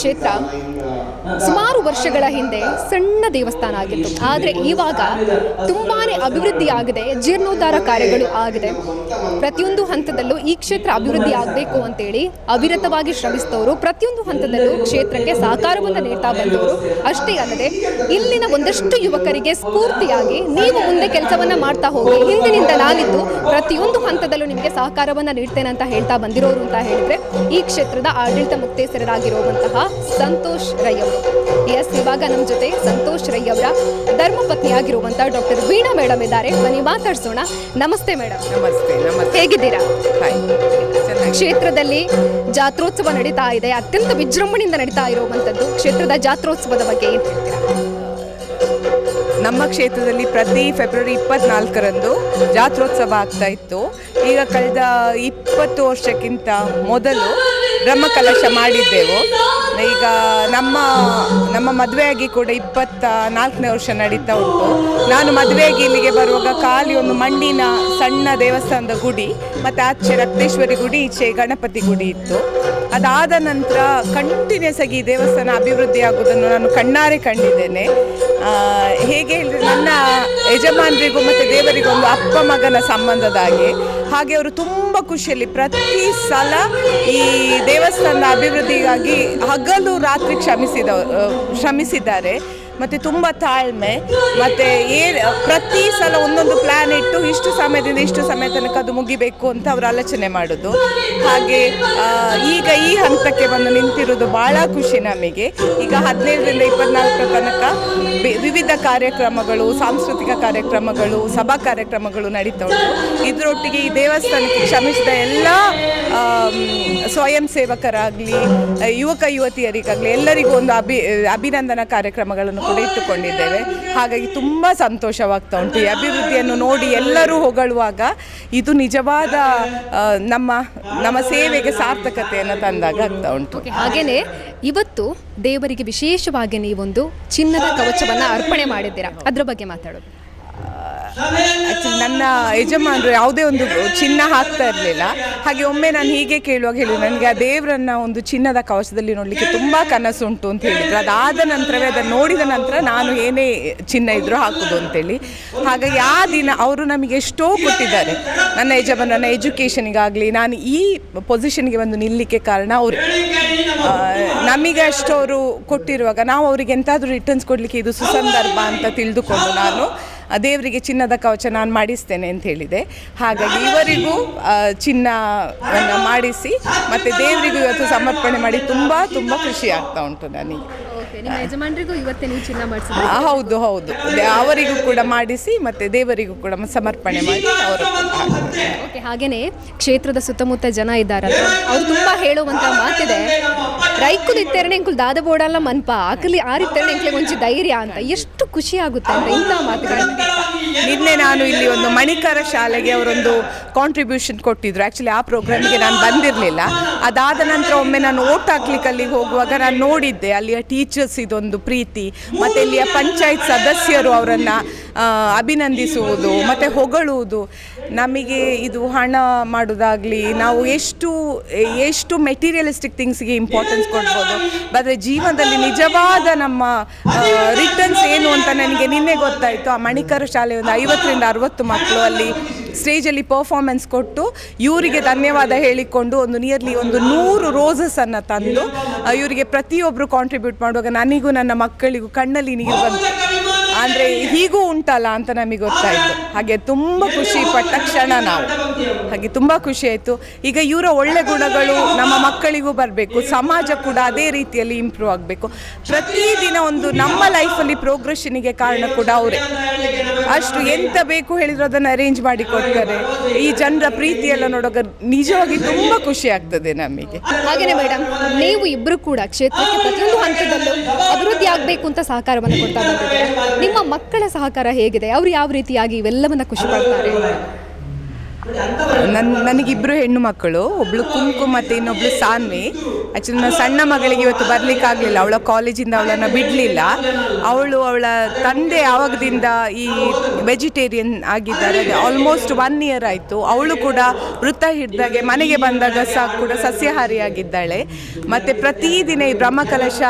ಕ್ಷೇತ್ರ ಸುಮಾರು ವರ್ಷಗಳ ಹಿಂದೆ ಸಣ್ಣ ದೇವಸ್ಥಾನ ಆಗಿತ್ತು. ಆದರೆ ಇವಾಗ ತುಂಬಾನೇ ಅಭಿವೃದ್ಧಿ ಆಗಿದೆ, ಜೀರ್ಣೋದ್ಧಾರ ಕಾರ್ಯಗಳು ಆಗಿದೆ. ಪ್ರತಿಯೊಂದು ಹಂತದಲ್ಲೂ ಈ ಕ್ಷೇತ್ರ ಅಭಿವೃದ್ಧಿ ಆಗಬೇಕು ಅಂತೇಳಿ ಅವಿರತವಾಗಿ ಶ್ರಮಿಸಿದವರು, ಪ್ರತಿಯೊಂದು ಹಂತದಲ್ಲೂ ಕ್ಷೇತ್ರಕ್ಕೆ ಸಹಕಾರವನ್ನು ನೀಡ್ತಾ ಬಂದವರು ಅಷ್ಟೇ ಅಲ್ಲದೆ ಇಲ್ಲಿನ ಒಂದಷ್ಟು ಯುವಕರಿಗೆ ಸ್ಫೂರ್ತಿಯಾಗಿ ನೀವು ಮುಂದೆ ಕೆಲಸವನ್ನ ಮಾಡ್ತಾ ಹೋಗಿ, ಹಿಂದಿನಿಂದ ನಾನಿದ್ದು ಪ್ರತಿಯೊಂದು ಹಂತದಲ್ಲೂ ನಿಮಗೆ ಸಹಕಾರವನ್ನ ನೀಡ್ತೇನೆ ಅಂತ ಹೇಳ್ತಾ ಬಂದಿರೋರು ಅಂತ ಹೇಳಿದ್ರೆ ಈ ಕ್ಷೇತ್ರದ ಆಡಳಿತ ಮುಕ್ತೇಸರರಾಗಿರುವಂತಹ ಸಂತೋಷ್ ರೈ ಅವರು ಎಸ್ ಇವಾಗ ನಮ್ಮ ಜೊತೆ ಸಂತೋಷ್ ರೈ ಅವರ ಧರ್ಮಪತ್ನಿಯಾಗಿರುವಂತಹ ಡಾಕ್ಟರ್ ವೀಣಾ ಮೇಡಮ್ ಇದ್ದಾರೆ. ಬನ್ನಿ ಮಾತಾಡ್ಸೋಣ. ನಮಸ್ತೆ ಮೇಡಮ್ ನಮಸ್ತೆ ನಮಸ್ತೆ. ಹೇಗಿದ್ದೀರಾ? ಕ್ಷೇತ್ರದಲ್ಲಿ ಜಾತ್ರೋತ್ಸವ ನಡೀತಾ ಇದೆ. ಅತ್ಯಂತ ವಿಜೃಂಭಣೆಯಿಂದ ನಡೀತಾ ಇರುವಂತದ್ದು ಕ್ಷೇತ್ರದ ಜಾತ್ರೋತ್ಸವದ ಬಗ್ಗೆ ಏನ್ ಹೇಳ್ತೀರಾ? ನಮ್ಮ ಕ್ಷೇತ್ರದಲ್ಲಿ ಪ್ರತಿ ಫೆಬ್ರವರಿ ಇಪ್ಪತ್ನಾಲ್ಕರಂದು ಜಾತ್ರೋತ್ಸವ ಆಗ್ತಾ ಇತ್ತು. ಈಗ ಕಳೆದ ಇಪ್ಪತ್ತು ವರ್ಷಕ್ಕಿಂತ ಮೊದಲು ಬ್ರಹ್ಮಕಲಶ ಮಾಡಿದ್ದೆವು. ಈಗ ನಮ್ಮ ನಮ್ಮ ಮದುವೆಯಾಗಿ ಕೂಡ ಇಪ್ಪತ್ತ ನಾಲ್ಕನೇ ವರ್ಷ ನಡೀತಾ ಉಂಟು. ನಾನು ಮದುವೆಯಾಗಿ ಇಲ್ಲಿಗೆ ಬರುವಾಗ ಖಾಲಿ ಒಂದು ಮಣ್ಣಿನ ಸಣ್ಣ ದೇವಸ್ಥಾನದ ಗುಡಿ, ಮತ್ತು ಆಚೆ ರಕ್ತೇಶ್ವರಿ ಗುಡಿ, ಈಚೆ ಗಣಪತಿ ಗುಡಿ ಇತ್ತು. ಅದಾದ ನಂತರ ಕಂಟಿನ್ಯೂಸ್ ಆಗಿ ಈ ದೇವಸ್ಥಾನ ಅಭಿವೃದ್ಧಿ ಆಗುವುದನ್ನು ನಾನು ಕಣ್ಣಾರೆ ಕಂಡಿದ್ದೇನೆ. ಹೇಗೆ ಹೇಳಿದ್ರೆ ನನ್ನ ಯಜಮಾನರಿಗೂ ಮತ್ತು ದೇವರಿಗೂ ಒಂದು ಅಪ್ಪ ಮಗನ ಸಂಬಂಧದ ಹಾಗೆ ಹಾಗೆ ಅವರು ತುಂಬ ಖುಷಿಯಲ್ಲಿ ಪ್ರತಿ ಸಲ ಈ ದೇವಸ್ಥಾನದ ಅಭಿವೃದ್ಧಿಗಾಗಿ ಹಗಲು ರಾತ್ರಿ ಕ್ಷಮಿಸಿದ ಶ್ರಮಿಸಿದ್ದಾರೆ ಮತ್ತು ತುಂಬ ತಾಳ್ಮೆ, ಮತ್ತು ಏ ಪ್ರತಿ ಸಲ ಒಂದೊಂದು ಪ್ಲ್ಯಾನ್ ಇಟ್ಟು ಇಷ್ಟು ಸಮಯದಿಂದ ಇಷ್ಟು ಸಮಯ ತನಕ ಅದು ಮುಗಿಬೇಕು ಅಂತ ಅವರು ಆಲೋಚನೆ ಮಾಡೋದು. ಹಾಗೆ ಈಗ ಈ ಹಂತಕ್ಕೆ ಬಂದು ನಿಂತಿರೋದು ಭಾಳ ಖುಷಿ ನಮಗೆ. ಈಗ ಹದಿನೈದರಿಂದ ಇಪ್ಪತ್ನಾಲ್ಕರ ತನಕ ವಿವಿಧ ಕಾರ್ಯಕ್ರಮಗಳು, ಸಾಂಸ್ಕೃತಿಕ ಕಾರ್ಯಕ್ರಮಗಳು, ಸಭಾ ಕಾರ್ಯಕ್ರಮಗಳು ನಡೀತಾ ಉಂಟು. ಇದರೊಟ್ಟಿಗೆ ಈ ದೇವಸ್ಥಾನಕ್ಕೆ ಕ್ಷಮಿಸಿದ ಎಲ್ಲ ಸ್ವಯಂ ಸೇವಕರಾಗಲಿ ಯುವಕ, ಯುವತಿಯರಿಗಾಗಲಿ ಎಲ್ಲರಿಗೂ ಒಂದು ಅಭಿ, ಅಭಿನಂದನಾ ಕಾರ್ಯಕ್ರಮಗಳನ್ನು ಕೂಡ ಇಟ್ಟುಕೊಂಡಿದ್ದೇವೆ ಹಾಗಾಗಿ ತುಂಬ ಸಂತೋಷವಾಗ್ತಾ ಉಂಟು. ಈ ಅಭಿವೃದ್ಧಿಯನ್ನು ನೋಡಿ ಎಲ್ಲರೂ ಹೊಗಳುವಾಗ ಇದು ನಿಜವಾದ ನಮ್ಮ ನಮ್ಮ ಸೇವೆಗೆ ಸಾರ್ಥಕತೆಯನ್ನು ತಂದಾಗ ಆಗ್ತಾ ಉಂಟು. ಹಾಗೆಯೇ ಇವತ್ತು ದೇವರಿಗೆ ವಿಶೇಷವಾಗಿ ನೀವೊಂದು ಚಿನ್ನದ ಕವಚವನ್ನ ಅರ್ಪಣೆ ಮಾಡಿದ್ದೀರಾ? ಅದ್ರ ಬಗ್ಗೆ ಮಾತಾಡೋದು. ಆ್ಯಕ್ಚುಲಿ ನನ್ನ ಯಜಮಾನರು ಯಾವುದೇ ಒಂದು ಚಿನ್ನ ಹಾಕ್ತಾ ಇರಲಿಲ್ಲ. ಹಾಗೆ ಒಮ್ಮೆ ನಾನು ಹೀಗೆ ಕೇಳುವಾಗ ಹೇಳಿ, ನನಗೆ ಆ ದೇವರನ್ನ ಒಂದು ಚಿನ್ನದ ಕವಚದಲ್ಲಿ ನೋಡಲಿಕ್ಕೆ ತುಂಬ ಕನಸು ಉಂಟು ಅಂತ ಹೇಳಿದರು. ಅದಾದ ನಂತರವೇ ಅದನ್ನು ನೋಡಿದ ನಂತರ ನಾನು ಏನೇ ಚಿನ್ನ ಇದ್ದರೂ ಹಾಕೋದು ಅಂತೇಳಿ. ಹಾಗಾಗಿ ಆ ದಿನ ಅವರು ನಮಗೆ ಎಷ್ಟೋ ಕೊಟ್ಟಿದ್ದಾರೆ. ನನ್ನ ಯಜಮಾನ, ನನ್ನ ಎಜುಕೇಷನಿಗಾಗಲಿ ನಾನು ಈ ಪೊಸಿಷನ್ಗೆ ಬಂದು ನಿಲ್ಲಿಕ್ಕೆ ಕಾರಣ ಅವರು. ನಮಗೆ ಅಷ್ಟು ಅವರು ಕೊಟ್ಟಿರುವಾಗ ನಾವು ಅವರಿಗೆ ಎಂತಾದರೂ ರಿಟರ್ನ್ಸ್ ಕೊಡಲಿಕ್ಕೆ ಇದು ಸುಸಂದರ್ಭ ಅಂತ ತಿಳಿದುಕೊಂಡು ನಾನು ದೇವರಿಗೆ ಚಿನ್ನದ ಕವಚ ನಾನು ಮಾಡಿಸ್ತೇನೆ ಅಂತ ಹೇಳಿದೆ. ಹಾಗಾಗಿ ಇವರಿಗೂ ಚಿನ್ನವನ್ನು ಮಾಡಿಸಿ, ಮತ್ತು ದೇವರಿಗೂ ಇವತ್ತು ಸಮರ್ಪಣೆ ಮಾಡಿ ತುಂಬ ತುಂಬ ಖುಷಿ ಆಗ್ತಾ ಉಂಟು ನನಗೆ. ನಿಮ್ಮ ಯಜಮಾನರಿಗೂ ಇವತ್ತೇ ನೀವು ಚಿನ್ನ ಹೌದು ಹೌದು. ದೇ- ಅವರಿಗೂ ಕೂಡ ಮಾಡಿಸಿ ಮತ್ತೆ ದೇವರಿಗೂ ಕೂಡ ಸಮರ್ಪಣೆ ಮಾಡಿ ಅವರು ಓಕೆ ಹಾಗೇನೆ ಕ್ಷೇತ್ರದ ಸುತ್ತಮುತ್ತ ಜನ ಇದ್ದಾರಲ್ಲ ಅವ್ರು ತುಂಬಾ ಹೇಳುವಂತ ಮಾತಿದೆ. ರೈಕು ನಿತ್ತೇರನೆ ಎಂಕುಲ್ ದಾದ ಬೋಡಲ್ಲ ಮನ್ಪ ಆಕಲಿ ಆ ಎಂಕ್ಲೆ ಒಂಚಿ ಧೈರ್ಯ ಅಂತ. ಎಷ್ಟು ಖುಷಿ ಆಗುತ್ತೆ ಅಂತ ಇಂಥ ಮಾತುಗಳು. ನಿನ್ನೆ ನಾನು ಇಲ್ಲಿ ಒಂದು ಮಣಿಕರ ಶಾಲೆಗೆ ಅವರೊಂದು ಕಾಂಟ್ರಿಬ್ಯೂಷನ್ ಕೊಟ್ಟಿದ್ರು. ಆ್ಯಕ್ಚುಲಿ ಆ ಪ್ರೋಗ್ರಾಮಿಗೆ ನಾನು ಬಂದಿರಲಿಲ್ಲ. ಅದಾದ ನಂತರ ಒಮ್ಮೆ ನಾನು ಓಟ್ ಹಾಕ್ಲಿಕ್ಕೆ ಅಲ್ಲಿಗೆ ಹೋಗುವಾಗ ನಾನು ನೋಡಿದ್ದೆ. ಅಲ್ಲಿಯ ಟೀಚರ್ಸ್ ಇದೊಂದು ಪ್ರೀತಿ ಮತ್ತೆ ಇಲ್ಲಿಯ ಪಂಚಾಯತ್ ಸದಸ್ಯರು ಅವರನ್ನು ಅಭಿನಂದಿಸುವುದು ಮತ್ತೆ ಹೊಗಳುವುದು. ನಮಗೆ ಇದು ಹಣ ಮಾಡೋದಾಗಲಿ, ನಾವು ಎಷ್ಟು ಎಷ್ಟು ಮೆಟೀರಿಯಲಿಸ್ಟಿಕ್ ಥಿಂಗ್ಸ್ಗೆ ಇಂಪಾರ್ಟೆನ್ಸ್ ಕೊಡ್ಬೋದು. ಆದರೆ ಜೀವನದಲ್ಲಿ ನಿಜವಾದ ನಮ್ಮ ರಿಟರ್ನ್ಸ್ ಏನು ಅಂತ ನನಗೆ ನಿನ್ನೆ ಗೊತ್ತಾಯಿತು. ಆ ಮಣಿಕರ ಶಾಲೆ ಒಂದು ಐವತ್ತರಿಂದ ಅರವತ್ತು ಮಕ್ಕಳು ಅಲ್ಲಿ ಸ್ಟೇಜಲ್ಲಿ ಪರ್ಫಾರ್ಮೆನ್ಸ್ ಕೊಟ್ಟು ಇವರಿಗೆ ಧನ್ಯವಾದ ಹೇಳಿಕೊಂಡು ಒಂದು ನಿಯರ್ಲಿ ಒಂದು ನೂರು ರೋಸಸನ್ನು ತಂದು ಇವರಿಗೆ ಪ್ರತಿಯೊಬ್ಬರು ಕಾಂಟ್ರಿಬ್ಯೂಟ್ ಮಾಡುವಾಗ ನನಗೂ ನನ್ನ ಮಕ್ಕಳಿಗೂ ಕಣ್ಣಲ್ಲಿ ನೀರು ಬಂತು. ಅಂದರೆ ಹೀಗೂ ಉಂಟಲ್ಲ ಅಂತ ನಮಗೆ ಗೊತ್ತಾಯಿತು. ಹಾಗೆ ತುಂಬ ಖುಷಿ ಪಟ್ಟ ಕ್ಷಣ ನಾವು. ಹಾಗೆ ತುಂಬ ಖುಷಿ ಆಯ್ತು. ಈಗ ಇವರ ಒಳ್ಳೆ ಗುಣಗಳು ನಮ್ಮ ಮಕ್ಕಳಿಗೂ ಬರಬೇಕು, ಸಮಾಜ ಕೂಡ ಅದೇ ರೀತಿಯಲ್ಲಿ ಇಂಪ್ರೂವ್ ಆಗಬೇಕು. ಪ್ರತಿದಿನ ಒಂದು ನಮ್ಮ ಲೈಫಲ್ಲಿ ಪ್ರೋಗ್ರೆಷನಿಗೆ ಕಾರಣ ಕೂಡ ಅವರೇ. ಅಷ್ಟು ಎಂತ ಬೇಕು ಹೇಳಿದ್ರು ಅದನ್ನು ಅರೇಂಜ್ ಮಾಡಿ ಕೊಡ್ತಾರೆ. ಈ ಜನರ ಪ್ರೀತಿಯೆಲ್ಲ ನೋಡೋಕೆ ನಿಜವಾಗಿ ತುಂಬ ಖುಷಿ ಆಗ್ತದೆ ನಮಗೆ. ಹಾಗೇನೆ ಮೇಡಮ್ ನೀವು ಇಬ್ಬರು ಕೂಡ ಕ್ಷೇತ್ರಕ್ಕೆ ಪ್ರತಿಯೊಂದು ಹಂತದಲ್ಲೂ ಅಭಿವೃದ್ಧಿ ಆಗಬೇಕು ಅಂತ ಸಹಕಾರವನ್ನು ಕೊಡ್ತಾ ಬಂದಿದ್ದಾರೆ. ನಿಮ್ಮ ಮಕ್ಕಳ ಸಹಕಾರ ಹೇಗಿದೆ? ಅವ್ರು ಯಾವ ರೀತಿಯಾಗಿ ಇವೆಲ್ಲವನ್ನ ಖುಷಿ ಪಡ್ತಾರೆ? ನನ್ನ ನನಗಿಬ್ಬರು ಹೆಣ್ಣು ಮಕ್ಕಳು, ಒಬ್ಳು ಕುಂಕು ಮತ್ತು ಇನ್ನೊಬ್ಳು ಸಾನ್ವಿ. ಆ್ಯಕ್ಚುಲಿ ನನ್ನ ಸಣ್ಣ ಮಗಳಿಗೆ ಇವತ್ತು ಬರಲಿಕ್ಕಾಗಲಿಲ್ಲ ಅವಳ ಕಾಲೇಜಿಂದ ಅವಳನ್ನು ಬಿಡಲಿಲ್ಲ. ಅವಳು ಅವಳ ತಂದೆ ಆವಾಗದಿಂದ ಈ ವೆಜಿಟೇರಿಯನ್ ಆಗಿದ್ದಾರೆ. ಆಲ್ಮೋಸ್ಟ್ ಒನ್ ಇಯರ್ ಆಯಿತು. ಅವಳು ಕೂಡ ವೃತ್ತ ಹಿಡ್ದಾಗೆ ಮನೆಗೆ ಬಂದಾಗ ಸಹ ಕೂಡ ಸಸ್ಯಾಹಾರಿಯಾಗಿದ್ದಾಳೆ. ಮತ್ತು ಪ್ರತಿದಿನ ಈ ಬ್ರಹ್ಮಕಲಶ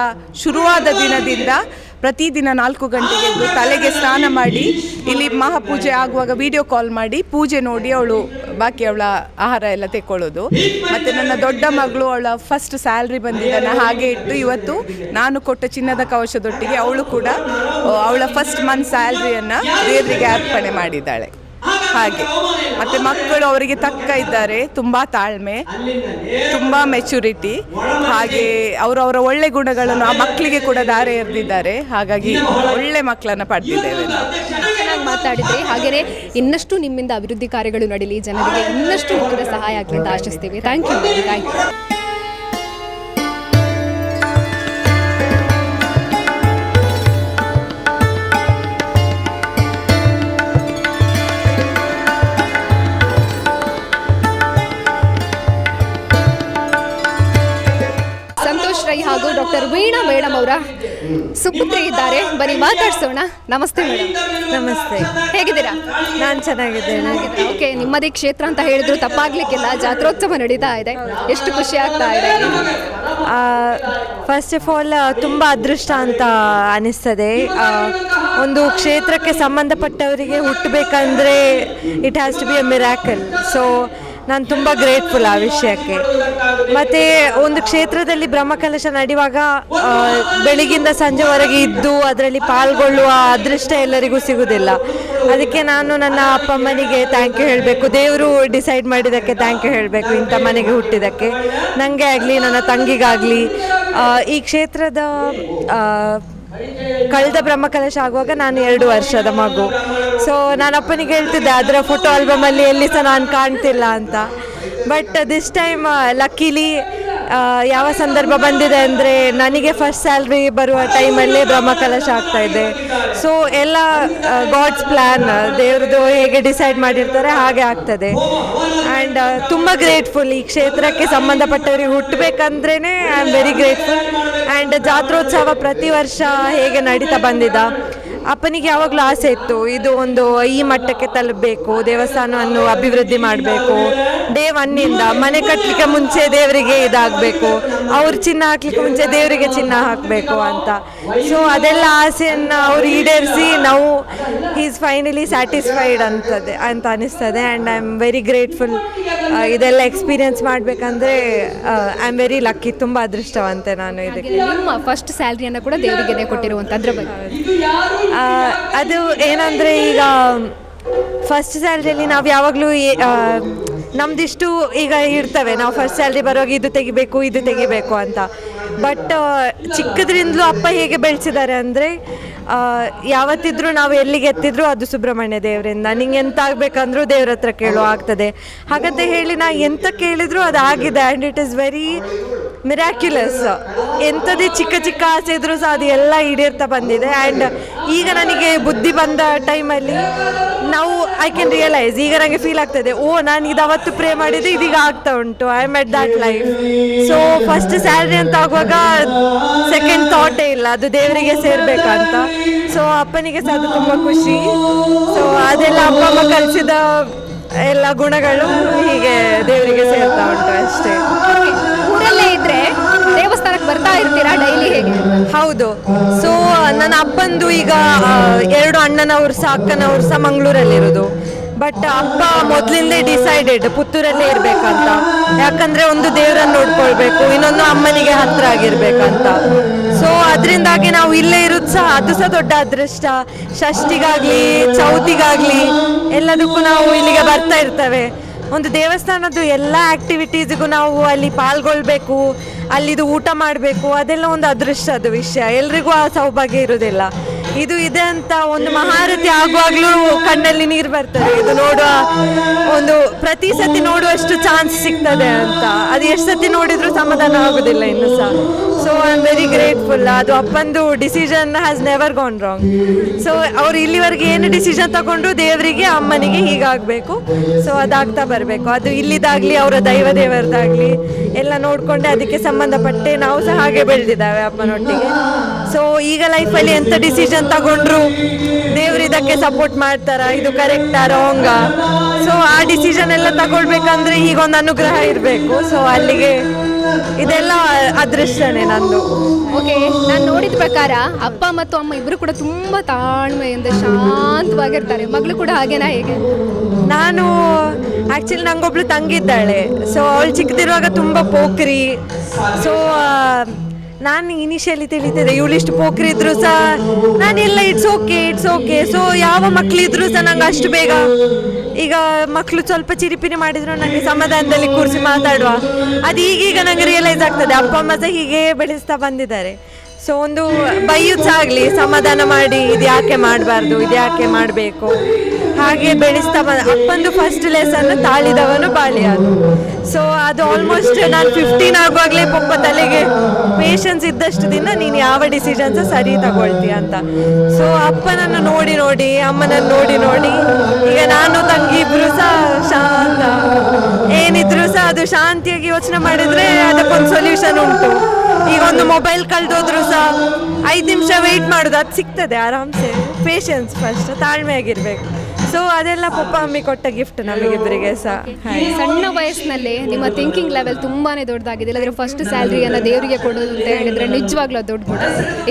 ಶುರುವಾದ ದಿನದಿಂದ ಪ್ರತಿದಿನ ನಾಲ್ಕು ಗಂಟೆಗೆ ತಲೆಗೆ ಸ್ನಾನ ಮಾಡಿ, ಇಲ್ಲಿ ಮಹಾಪೂಜೆ ಆಗುವಾಗ ವಿಡಿಯೋ ಕಾಲ್ ಮಾಡಿ, ಪೂಜೆ ನೋಡಿ ಅವಳು ಬಾಕಿ ಅವಳ ಆಹಾರ ಎಲ್ಲ ತೆಕ್ಕೊಳ್ಳೋದು. ಮತ್ತು ನನ್ನ ದೊಡ್ಡ ಮಗಳು ಅವಳ ಫಸ್ಟ್ ಸ್ಯಾಲ್ರಿ ಬಂದಿದ್ದನ್ನು ಹಾಗೆ ಇಟ್ಟು ಇವತ್ತು ನಾನು ಕೊಟ್ಟ ಚಿನ್ನದ ಕವಚದೊಟ್ಟಿಗೆ ಅವಳು ಕೂಡ, ಅವಳ ಫಸ್ಟ್ ಮಂತ್ ಸ್ಯಾಲ್ರಿಯನ್ನು ದೇವರಿಗೆ ಅರ್ಪಣೆ ಮಾಡಿದ್ದಾಳೆ. ಹಾಗೆ. ಮತ್ತೆ ಮಕ್ಕಳು ಅವರಿಗೆ ತಕ್ಕ ಇದ್ದಾರೆ, ತುಂಬಾ ತಾಳ್ಮೆ, ತುಂಬಾ ಮೆಚುರಿಟಿ ಹಾಗೆ ಅವರವರ ಒಳ್ಳೆ ಗುಣಗಳನ್ನು ಆ ಮಕ್ಕಳಿಗೆ ಕೂಡ ದಾರೆ ಎರೆದಿದ್ದಾರೆ. ಹಾಗಾಗಿ ಒಳ್ಳೆ ಮಕ್ಕಳನ್ನ ಪಡೆದಿದ್ದೇವೆ. ಚೆನ್ನಾಗಿ ಮಾತಾಡಿದ್ರಿ. ಹಾಗೆಯೇ ಇನ್ನಷ್ಟು ನಿಮ್ಮಿಂದ ಅಭಿವೃದ್ಧಿ ಕಾರ್ಯಗಳು ನಡೀಲಿ, ಜನರಿಗೆ ಇನ್ನಷ್ಟು ಸಹಾಯ ಆಗಲಿ ಅಂತ ಆಶಿಸ್ತೀವಿ. ಥ್ಯಾಂಕ್ ಯು ಥ್ಯಾಂಕ್ ಯು ಅವರ ಸುಪುತ್ರಿ ಇದ್ದಾರೆ. ಬನ್ನಿ ಮಾತಾಡ್ಸೋಣ. ನಮಸ್ತೆ ಮೇಡಮ್. ನಮಸ್ತೆ. ಹೇಗಿದ್ದೀರಾ? ನಾನು ಚೆನ್ನಾಗಿದ್ದೇನೆ. ಓಕೆ ನಿಮ್ಮದೇ ಕ್ಷೇತ್ರ ಅಂತ ಹೇಳಿದ್ರು ತಪ್ಪಾಗ್ಲಿಕ್ಕಿಲ್ಲ. ಜಾತ್ರೋತ್ಸವ ನಡೀತಾ ಇದೆ. ಎಷ್ಟು ಖುಷಿ ಆಗ್ತಾ ಇದೆ? ಫಸ್ಟ್ ಆಫ್ ಆಲ್ ತುಂಬ ಅದೃಷ್ಟ ಅಂತ ಅನಿಸ್ತದೆ. ಒಂದು ಕ್ಷೇತ್ರಕ್ಕೆ ಸಂಬಂಧಪಟ್ಟವರಿಗೆ ಹುಟ್ಟಬೇಕಂದ್ರೆ it has to be a miracle so ನಾನು ತುಂಬ ಗ್ರೇಟ್ಫುಲ್ ಆ ವಿಷಯಕ್ಕೆ. ಮತ್ತು ಒಂದು ಕ್ಷೇತ್ರದಲ್ಲಿ ಬ್ರಹ್ಮಕಲಶ ನಡೆಯುವಾಗ ಬೆಳಗಿಂದ ಸಂಜೆವರೆಗೆ ಇದ್ದು ಅದರಲ್ಲಿ ಪಾಲ್ಗೊಳ್ಳುವ ಅದೃಷ್ಟ ಎಲ್ಲರಿಗೂ ಸಿಗುವುದಿಲ್ಲ ಅದಕ್ಕೆ ನಾನು ನನ್ನ ಅಪ್ಪ ಅಮ್ಮನಿಗೆ ಥ್ಯಾಂಕ್ ಯು ಹೇಳಬೇಕು. ದೇವರು ಡಿಸೈಡ್ ಮಾಡಿದ್ದಕ್ಕೆ ಥ್ಯಾಂಕ್ ಯು ಹೇಳಬೇಕು ಇಂಥ ಮನೆಗೆ ಹುಟ್ಟಿದ್ದಕ್ಕೆ. ನನಗೆ ಆಗಲಿ, ನನ್ನ ತಂಗಿಗಾಗಲಿ ಈ ಕ್ಷೇತ್ರದ ಕಳೆದ ಬ್ರಹ್ಮಕಲಶ ಆಗುವಾಗ ನಾನು ಎರಡು ವರ್ಷದ ಮಗು. ಸೊ ನಾನು ಅಪ್ಪನಿಗೆ ಹೇಳ್ತಿದ್ದೆ ಅದರ ಫೋಟೋ ಆಲ್ಬಮಲ್ಲಿ ಎಲ್ಲಿ ಸಹ ನಾನು ಕಾಣ್ತಿಲ್ಲ ಅಂತ. ಬಟ್ ದಿಸ್ ಟೈಮ್ ಲಕ್ಕಿಲಿ ಯಾವ ಸಂದರ್ಭ ಬಂದಿದೆ ಅಂದರೆ ನನಗೆ ಫಸ್ಟ್ ಸ್ಯಾಲ್ರಿ ಬರುವ ಟೈಮಲ್ಲೇ ಬ್ರಹ್ಮಕಲಶ ಆಗ್ತಾ ಇದೆ. ಸೊ ಎಲ್ಲ ಗಾಡ್ಸ್ ಪ್ಲ್ಯಾನ್ ದೇವ್ರದ್ದು ಹೇಗೆ ಡಿಸೈಡ್ ಮಾಡಿರ್ತಾರೆ ಹಾಗೆ ಆಗ್ತದೆ. ಆ್ಯಂಡ್ ತುಂಬ ಗ್ರೇಟ್ಫುಲ್ ಈ ಕ್ಷೇತ್ರಕ್ಕೆ ಸಂಬಂಧಪಟ್ಟವರಿಗೆ. ಹುಟ್ಟಬೇಕಂದ್ರೇ I am very grateful and ಜಾತ್ರೋತ್ಸವ ಪ್ರತಿ ವರ್ಷ ಹೇಗೆ ನಡೀತಾ ಬಂದಿದ್ದ ಅಪ್ಪನಿಗೆ ಯಾವಾಗಲೂ ಆಸೆ ಇತ್ತು ಇದು ಒಂದು ಈ ಮಟ್ಟಕ್ಕೆ ತಲುಪಬೇಕು ದೇವಸ್ಥಾನವನ್ನು ಅಭಿವೃದ್ಧಿ ಮಾಡಬೇಕು. ಡೇ ಒನ್ನಿಂದ ಮನೆ ಕಟ್ಟಲಿಕ್ಕೆ ಮುಂಚೆ ದೇವರಿಗೆ ಇದಾಗಬೇಕು ಅವ್ರು ಚಿನ್ನ ಹಾಕ್ಲಿಕ್ಕೆ ಮುಂಚೆ ದೇವರಿಗೆ ಚಿನ್ನ ಹಾಕಬೇಕು ಅಂತ. ಸೊ ಅದೆಲ್ಲ ಆಸೆಯನ್ನು ಅವ್ರು ಈಡೇರಿಸಿ ನಾವು ಈಸ್ ಫೈನಲಿ ಸ್ಯಾಟಿಸ್ಫೈಡ್ ಅಂತದೆ ಅಂತ ಅನಿಸ್ತದೆ. And I am very grateful ಇದೆಲ್ಲ ಎಕ್ಸ್ಪೀರಿಯನ್ಸ್ ಮಾಡಬೇಕಂದ್ರೆ ಐ ಆಮ್ ವೆರಿ ಲಕ್ಕಿ ತುಂಬ ಅದೃಷ್ಟವಂತೆ ನಾನು ಇದಕ್ಕೆ. ನಿಮ್ಮ ಫಸ್ಟ್ ಸ್ಯಾಲ್ರಿಯನ್ನು ಕೂಡ ದೇವರಿಗೆ ಕೊಟ್ಟಿರುವಂತ ಅದ್ರ ಬಗ್ಗೆ ಅದು ಏನಂದರೆ ಈಗ ಫಸ್ಟ್ ಸ್ಯಾಲ್ರಿಯಲ್ಲಿ ನಾವು ಯಾವಾಗಲೂ ನಮ್ದಿಷ್ಟು ಈಗ ಇರ್ತವೆ. ನಾವು ಫಸ್ಟ್ ಸ್ಯಾಲ್ರಿ ಬರುವಾಗ ಇದು ತೆಗಿಬೇಕು ಇದು ತೆಗಿಬೇಕು ಅಂತ. ಬಟ್ ಚಿಕ್ಕದ್ರಿಂದಲೂ ಅಪ್ಪ ಹೇಗೆ ಬೆಳೆಸಿದ್ದಾರೆ ಅಂದರೆ ಯಾವತ್ತಿದ್ರೂ ನಾವು ಎಲ್ಲಿಗೆ ಎತ್ತಿದ್ರು ಅದು ಸುಬ್ರಹ್ಮಣ್ಯ ದೇವರಿಂದ. ನಿಂಗೆ ಎಂತ ಆಗ್ಬೇಕಂದ್ರೂ ದೇವ್ರ ಹತ್ರ ಕೇಳು, ಆಗ್ತದೆ. ಹಾಗಂತ ಹೇಳಿ ನಾ ಎಂತ ಕೇಳಿದ್ರು ಅದು ಆಗಿದೆ. And it is very miraculous ಎಂಥದೇ ಚಿಕ್ಕ ಚಿಕ್ಕ ಆಸೆ ಇದ್ರೂ ಸಹ ಅದು ಎಲ್ಲ ಈಡೇರ್ತಾ ಬಂದಿದೆ. ಆ್ಯಂಡ್ ಈಗ ನನಗೆ ಬುದ್ಧಿ ಬಂದ ಟೈಮಲ್ಲಿ ನಾವು ಐ ಕ್ಯಾನ್ ರಿಯಲೈಸ್ ಈಗ ನನಗೆ ಫೀಲ್ ಆಗ್ತದೆ ಓ, ನಾನು ಇದು ಅವತ್ತು ಪ್ರೇ ಮಾಡಿದ್ದು, ಇದೀಗ ಆಗ್ತಾ ಉಂಟು. I met that life so first salary ಅಂತ ಆಗುವಾಗ ಸೆಕೆಂಡ್ ಥಾಟೇ ಇಲ್ಲ. ಅದು ದೇವರಿಗೆ ಸೇರ್ಬೇಕಂತ. ಸೊ ಅಪ್ಪನಿಗೆ ಸಹ ಅದು ತುಂಬ ಖುಷಿ. ಸೊ ಅದೆಲ್ಲ ಅಪ್ಪ ಅಮ್ಮ ಕಲಿಸಿದ ಎಲ್ಲ ಗುಣಗಳು ಹೀಗೆ ದೇವರಿಗೆ ಸೇರ್ತಾ ಉಂಟು ಅಷ್ಟೇ. ಹೌದು. ಸೊ ನನ್ನ ಅಪ್ಪಂದು ಈಗ ಎರಡು ಅಣ್ಣನವ್ರು ಸಹ, ಅಕ್ಕನವ್ರು ಸಹ ಮಂಗಳೂರಲ್ಲಿರೋದು. ಬಟ್ ಅಪ್ಪ ಮೊದಲಿಂದೇ ಡಿಸೈಡೆಡ್ ಪುತ್ತೂರಲ್ಲೇ ಇರಬೇಕಂತ. ಯಾಕಂದ್ರೆ ಒಂದು ದೇವರನ್ನು ನೋಡ್ಕೊಳ್ಬೇಕು, ಇನ್ನೊಂದು ಅಮ್ಮನಿಗೆ ಹತ್ರ ಆಗಿರ್ಬೇಕಂತ. ಸೊ ಅದರಿಂದಾಗಿ ನಾವು ಇಲ್ಲೇ ಇರೋದು ಸಹ, ಅದು ಸಹ ದೊಡ್ಡ ಅದೃಷ್ಟ. ಷಷ್ಠಿಗಾಗ್ಲಿ, ಚೌತಿಗಾಗ್ಲಿ, ಎಲ್ಲದಕ್ಕೂ ನಾವು ಇಲ್ಲಿಗೆ ಬರ್ತಾ ಇರ್ತೇವೆ. ಒಂದು ದೇವಸ್ಥಾನದ್ದು ಎಲ್ಲ ಆ್ಯಕ್ಟಿವಿಟೀಸ್ಗೂ ನಾವು ಅಲ್ಲಿ ಪಾಲ್ಗೊಳ್ಬೇಕು, ಅಲ್ಲಿದು ಊಟ ಮಾಡಬೇಕು, ಅದೆಲ್ಲ ಒಂದು ಅದೃಷ್ಟದ ವಿಷಯ. ಎಲ್ರಿಗೂ ಆ ಸೌಭಾಗ್ಯ ಇರುವುದಿಲ್ಲ. ಇದು ಇದೆ ಅಂತ ಒಂದು ಮಹಾರತಿ ಆಗುವಾಗಲೂ ಕಣ್ಣಲ್ಲಿ ನೀರು ಬರ್ತದೆ. ಇದು ನೋಡುವ ಒಂದು ಪ್ರತಿ ಸತಿ ನೋಡುವಷ್ಟು ಚಾನ್ಸ್ ಸಿಗ್ತದೆ ಅಂತ. ಅದು ಎಷ್ಟು ಸತಿ ನೋಡಿದ್ರು ಸಮಾಧಾನ ಆಗುದಿಲ್ಲ ಇನ್ನು ಸಹ so I am very grateful ಅದು ಅಪ್ಪಂದು decision has never gone wrong so ಅವ್ರು ಇಲ್ಲಿವರೆಗೆ ಏನು ಡಿಸಿಷನ್ ತಗೊಂಡ್ರು ದೇವರಿಗೆ, ಅಮ್ಮನಿಗೆ ಹೀಗಾಗಬೇಕು. ಸೊ ಅದಾಗ್ತಾ ಬರಬೇಕು. ಅದು ಇಲ್ಲಿದಾಗಲಿ ಅವರ ದೈವ ದೇವರದಾಗಲಿ ಎಲ್ಲ ನೋಡಿಕೊಂಡೆ ಅದಕ್ಕೆ ಸಂಬಂಧಪಟ್ಟೆ ನಾವು ಸಹ ಹಾಗೆ ಬೆಳೆದಿದ್ದಾವೆ ಅಪ್ಪನೊಟ್ಟಿಗೆ ಸೊ ಈಗ ಲೈಫಲ್ಲಿ ಎಂಥ ಡಿಸಿಷನ್ ತಗೊಂಡ್ರು, ದೇವ್ರು ಇದಕ್ಕೆ ಸಪೋರ್ಟ್ ಮಾಡ್ತಾರ, ಇದು ಕರೆಕ್ಟಾ ರಾಂಗಾ ಸೊ ಆ? ಡಿಸಿಷನ್ ಎಲ್ಲ ತಗೊಳ್ಬೇಕಂದ್ರೆ ಹೀಗೊಂದು ಅನುಗ್ರಹ ಇರಬೇಕು. ಸೊ ಅಲ್ಲಿಗೆ ಇದೆಲ್ಲ ಅದೃಷ್ಟನೇ ನಂದು. ಓಕೆ ನಾನು ನೋಡಿದ ಪ್ರಕಾರ ಅಪ್ಪ ಮತ್ತು ಅಮ್ಮ ಇಬ್ಬರು ಕೂಡ ತುಂಬ ತಾಳ್ಮೆಯಿಂದ ಶಾಂತವಾಗಿರ್ತಾರೆ. ಮಗಳು ಕೂಡ ಹಾಗೇನಾ ಹೇಗೆ? ನಾನು ಆ್ಯಕ್ಚುಲಿ ನಂಗೊಬ್ಳು ತಂಗಿದ್ದಾಳೆ. ಸೊ ಅವಳು ಚಿಕ್ಕದಿರುವಾಗ ತುಂಬ ಪೋಖ್ರಿ. ಸೊ ನಾನು ಇನಿಷಿಯಲಿ ತಿಳಿತಿದ್ದೆ ಇವಳಿಷ್ಟು ಪೋಖ್ರಿ ಇದ್ರು ಸಹ ನಾನೆಲ್ಲ it's okay it's okay so ಯಾವ ಮಕ್ಳಿದ್ರು ಸಹ ನಂಗೆ ಅಷ್ಟು ಬೇಗ, ಈಗ ಮಕ್ಕಳು ಸ್ವಲ್ಪ ಚಿರಿಪಿರಿ ಮಾಡಿದ್ರು ನನಗೆ ಸಮಾಧಾನದಲ್ಲಿ ಕೂರಿಸಿ ಮಾತಾಡುವ. ಅದು ಈಗೀಗ ನಂಗೆ ರಿಯಲೈಸ್ ಆಗ್ತದೆ, ಅಪ್ಪ, ಅಮ್ಮ ಸಹ ಹೀಗೆ ಬೆಳೆಸ್ತಾ ಬಂದಿದ್ದಾರೆ. ಸೊ ಒಂದು ಆಗಲಿ, ಸಮಾಧಾನ ಮಾಡಿ, ಇದು ಯಾಕೆ ಮಾಡಬಾರ್ದು, ಇದು ಯಾಕೆ ಮಾಡಬೇಕು? ಹಾಗೆ ಬೆಳೆಸ್ತಾ ಬಂದ, ಅಪ್ಪಂದು ಫಸ್ಟ್ ಲೆಸನ್ ತಾಳಿದವನು ಬಾಳಿಯಾದು ಸೊ ಅದು ಆಲ್ಮೋಸ್ಟ್ ನಾನು ಫಿಫ್ಟೀನ್ ಆಗುವಾಗಲೇ ಪಪ್ಪ ತಲೆಗೆ ಪೇಷನ್ಸ್ ಇದ್ದಷ್ಟು ದಿನ ನೀನು ಯಾವ ಡಿಸಿಷನ್ಸ್ ಸರಿ ತಗೊಳ್ತೀಯ ಅಂತ. ಸೊ ಅಪ್ಪನನ್ನು ನೋಡಿ ನೋಡಿ, ಅಮ್ಮನನ್ನು ನೋಡಿ ನೋಡಿ, ಈಗ ನಾನು ತಂಗಿ, ಇಬ್ರು ಸಹ ಶಾಂತ. ಏನಿದ್ರು ಸಹ ಅದು ಶಾಂತಿಯಾಗಿ ಯೋಚನೆ ಮಾಡಿದ್ರೆ ಅದಕ್ಕೊಂದು ಸೊಲ್ಯೂಷನ್ ಉಂಟು. ಈಗ ಒಂದು ಮೊಬೈಲ್ ಕಳೆದೋದ್ರು ಸಹ ಐದು ನಿಮಿಷ ವೆಯ್ಟ್ ಮಾಡೋದು, ಅದು ಸಿಗ್ತದೆ ಆರಾಮ್ಸೆ. Patience first ತಾಳ್ಮೆಯಾಗಿರ್ಬೇಕು. ಸೊ ಅದೆಲ್ಲ ಪಪ್ಪ ಅಮ್ಮಿ ಕೊಟ್ಟ ಗಿಫ್ಟ್ ನಮಗಿಬ್ಬರಿಗೆ ಸಹ ಸಣ್ಣ ವಯಸ್ಸಿನಲ್ಲಿ ನಿಮ್ಮ ಥಿಂಕಿಂಗ್ ಲೆವೆಲ್ ತುಂಬಾನೇ ದೊಡ್ಡದಾಗಿದೆ. ಇಲ್ಲಾಂದ್ರೆ ಫಸ್ಟ್ ಸ್ಯಾಲ್ರಿಯನ್ನು ದೇವರಿಗೆ ಕೊಡೋದು ಅಂತ ಹೇಳಿದ್ರೆ ನಿಜವಾಗ್ಲೂ ದೊಡ್ಡ ಗುಣ.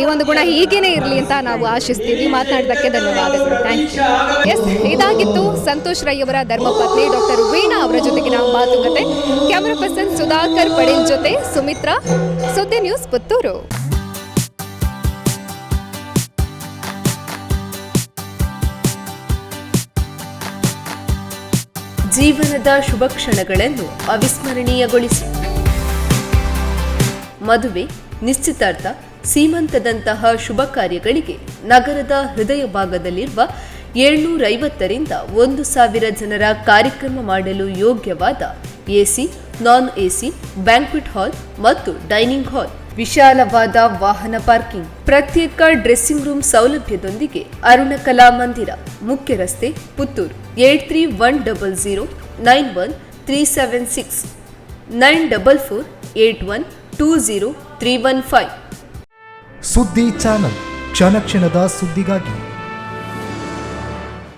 ಈ ಒಂದು ಗುಣ ಹೀಗೇನೆ ಇರಲಿ ಅಂತ ನಾವು ಆಶಿಸ್ತೀವಿ. ಮಾತನಾಡಿದಕ್ಕೆ ಧನ್ಯವಾದಗಳು ಥ್ಯಾಂಕ್ ಯು ಎಸ್ ಇದಾಗಿತ್ತು ಸಂತೋಷ್ ರೈ ಅವರ ಧರ್ಮಪತ್ನಿ ಡಾಕ್ಟರ್ ವೀಣಾ ಅವರ ಜೊತೆಗಿನ ಮಾತುಕತೆ. ಕ್ಯಾಮರಾ ಪರ್ಸನ್ ಸುಧಾಕರ್ ಪಡೇಲ್ ಜೊತೆ ಸುಮಿತ್ರಾ. ಸುದ್ದಿ ನ್ಯೂಸ್ ಪುತ್ತೂರು. ಜೀವನದ ಶುಭ ಕ್ಷಣಗಳನ್ನು ಅವಿಸ್ಮರಣೀಯಗೊಳಿಸಿ. ಮದುವೆ, ನಿಶ್ಚಿತಾರ್ಥ, ಸೀಮಂತದಂತಹ ಶುಭ ಕಾರ್ಯಗಳಿಗೆ ನಗರದ ಹೃದಯ ಭಾಗದಲ್ಲಿರುವ ಏಳ್ನೂರ ಐವತ್ತರಿಂದ ಒಂದು ಸಾವಿರ ಜನರ ಕಾರ್ಯಕ್ರಮ ಮಾಡಲು ಯೋಗ್ಯವಾದ AC, non AC, banquet hall ಮತ್ತು ಡೈನಿಂಗ್ ಹಾಲ್, ವಿಶಾಲವಾದ ವಾಹನ ಪಾರ್ಕಿಂಗ್, ಪ್ರತ್ಯೇಕ ಡ್ರೆಸ್ಸಿಂಗ್ ರೂಮ್ ಸೌಲಭ್ಯದೊಂದಿಗೆ ಅರುಣಕಲಾ ಮಂದಿರ ಮುಖ್ಯ ರಸ್ತೆ Puttur. Eight three one double zero nine one three seven six nine double four eight one two zero three one five ಸುದ್ದಿ ಚಾನಲ್ ಕ್ಷಣ ಕ್ಷಣದ ಸುದ್ದಿಗಾಗಿ